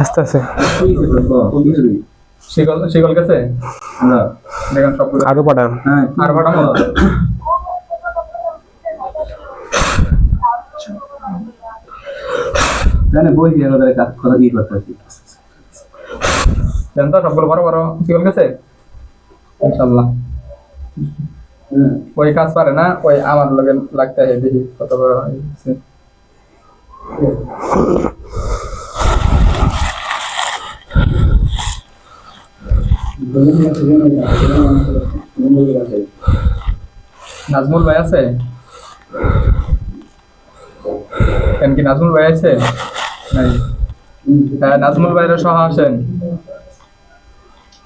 আস্তে আস্তে শিকল শিকল গেছে? দেখেন সবগুলো। আরও পাঠান। আর পাঠাবো বই দিয়ে ওদের কাজ কথা দিয়ে করতেছি দেন তো সবগুলো বড় বড়। শিকল গেছে? ইনশাল্লাহ ওই কাজ পারে না ওই আমার লগে লাগতে দেখি কত বড় নাজমুল ভাই আছে? কেন কি নাজমুল ভাই আছে? হ্যাঁ নাজমুল ভাইরা সহ আসেন।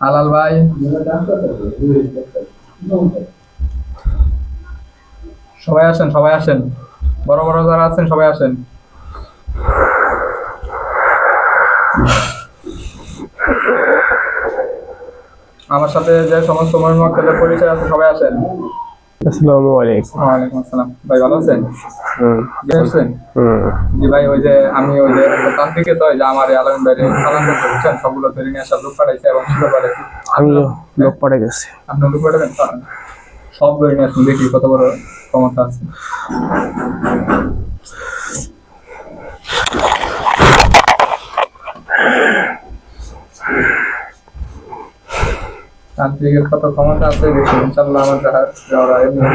আলাল ভাই। সবাই আসেন সবাই আসেন। বড় বড় যারা আছেন, সবাই আসেন। আমার সাথে যে সমস্ত মহিমাক্কেলের পরিচয় আছে সবাই আসেন আসসালামু আলাইকুম। ওয়ালাইকুম আসসালাম। ভাই ভালো আছেন? হুম। জি ভাই ওই যে আমি ওই যে তান্ত্রিকে তো যে আমার আলম বাইরে সালাম করতে বুঝছেন সবগুলো ধরে নিয়ে সব লোক পাঠাইছে এবং সুন্দর পাঠাইছি। আমি লোক পড়ে গেছে। আপনি লোক পাঠাবেন? সব ধরে নিয়ে আসুন দেখি কত বড় ক্ষমতা আছে। তান্ত্রিকের কত ক্ষমতা আছে দেখি ইনশাল্লাহ আমার যারা যারা এমনি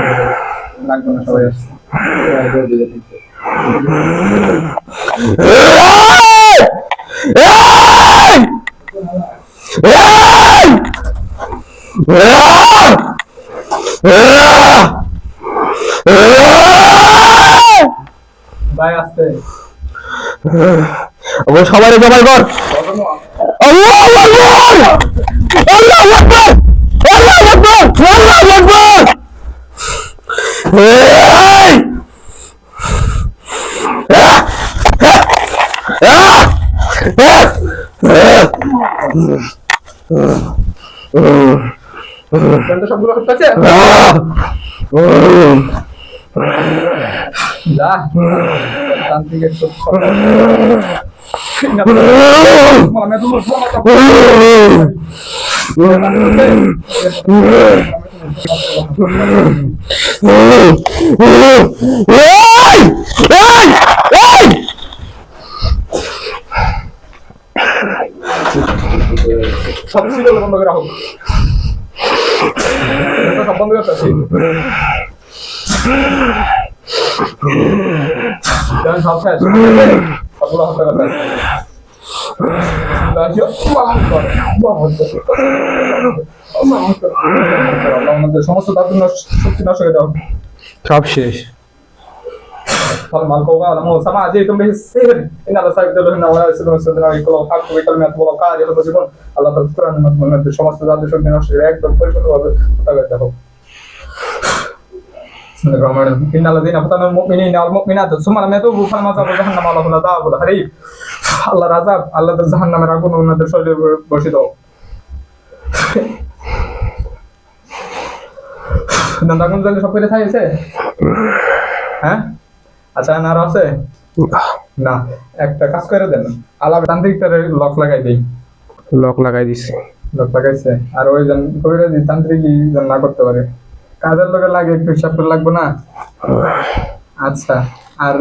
লাগবে না সবাই। আসছে ভাই সবাই জবাই কর। আল্লাহু আকবার। আল্লাহু আকবার আল্লাহু আকবার আল্লাহু আকবার এই কিন্তু সবগুলো হচ্ছে যা তান্ত্রিকের সব সব আমি তো সব সিরিয়াল বন্ধ করা হোক এটা সব বন্ধ করতেছি দেন সব শেষ সবগুলো হত্যা করতে সমস্ত ধাতু নষ্ট- শক্তি নষ্ট করে দাও সব শেষ فلما القوا لما سمع جئتم به السحر ان الله سيبدل لهن ولا يسلم السدن ويقول الحق بكلمات الله قال يخرجون আল্লাহ তাআলা কোরআনের মাধ্যমে সমস্ত জাতীয় শক্তি নষ্ট করে একদম পরিপূর্ণভাবে হত্যা করে দেখো بسم الله الرحمن الرحيم ان الذين فتنوا المؤمنين والمؤمنات ثم لم يتوبوا فلما عذاب جهنم الله العذاب الحريق আল্লাহর আযাব আল্লাহ তাআলা জাহান্নামের আগুন ওনাদের শরীরে বসে দাও দাদা কোন জায়গায় সব করে খাইছে হ্যাঁ আচ্ছা আর আছে? না একটা কাজ করে দেন। আলাদা তান্ত্রিকটারে লক লাগাই দেই। লক লাগাই দিছি। লক লাগাইছে। আর ওই জন তান্ত্রিকই যেন না করতে পারে। কাজের লোকে লাগে একটু হিসাব করে লাগবে না? আচ্ছা আর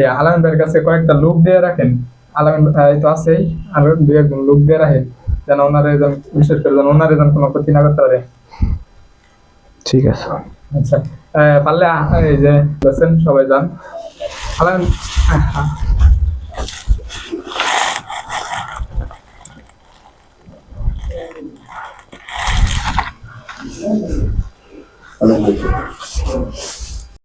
এই আলামিন ভাইয়ের কাছে কয়েকটা লোক দিয়ে রাখেন। আলামিন ভাই তো আছেই আর দুই একজন লোক দিয়ে রাখেন যেন ওনারে যেন বিশেষ করে যেন ওনারে যেন কোনো ক্ষতি না করতে পারে। ঠিক আছে। আচ্ছা পারলে এই যে বলছেন সবাই যান। আহ, আহ, আলহামদুলিল্লাহ